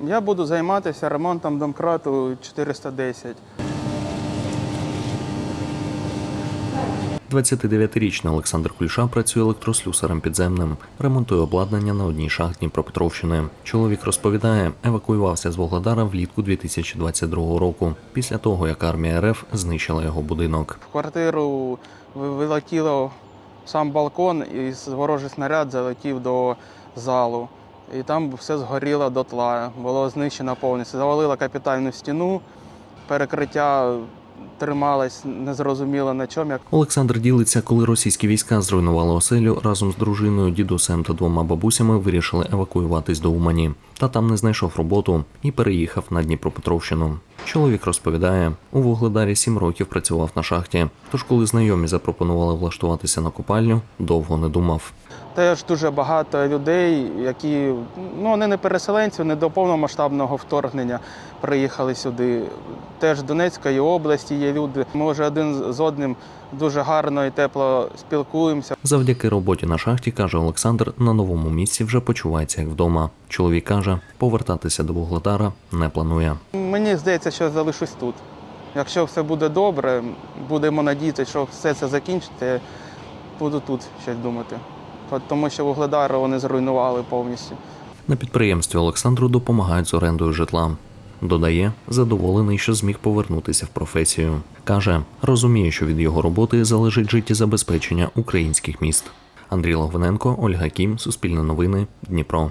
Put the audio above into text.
Я буду займатися ремонтом домкрату 410. 29-річний Олександр Кульша працює електрослюсарем підземним, ремонтує обладнання на одній шахті Дніпропетровщини. Чоловік розповідає, евакуювався з Вогледара влітку 2022 року, після того як армія РФ знищила його будинок. В квартиру вилетіло сам балкон, і ворожий снаряд залетів до залу. І там все згоріло дотла, було знищено повністю. Завалило капітальну стіну, перекриття трималось незрозуміло на чому. Як Олександр ділиться, коли російські війська зруйнували оселю разом з дружиною, дідусем та двома бабусями вирішили евакуюватись до Умані. Та там не знайшов роботу і переїхав на Дніпропетровщину. Чоловік розповідає, у Вугледарі сім років працював на шахті. Тож, коли знайомі запропонували влаштуватися на копальню, довго не думав. Теж дуже багато людей, які ну вони не переселенці, не до повномасштабного вторгнення приїхали сюди. Теж Донецької області є люди. Ми вже один з одним дуже гарно і тепло спілкуємося. Завдяки роботі на шахті, каже Олександр, на новому місці вже почувається як вдома. Чоловік каже, повертатися до Вугледара не планує. Мені здається, що залишусь тут. Якщо все буде добре, будемо надіятися, що все це закінчиться. Буду тут щось думати. Тому що Вугледар вони зруйнували повністю. На підприємстві Олександру допомагають з орендою житла. Додає, задоволений, що зміг повернутися в професію. Каже, розуміє, що від його роботи залежить життєзабезпечення українських міст. Андрій Логвиненко, Ольга Кім, Суспільне новини, Дніпро.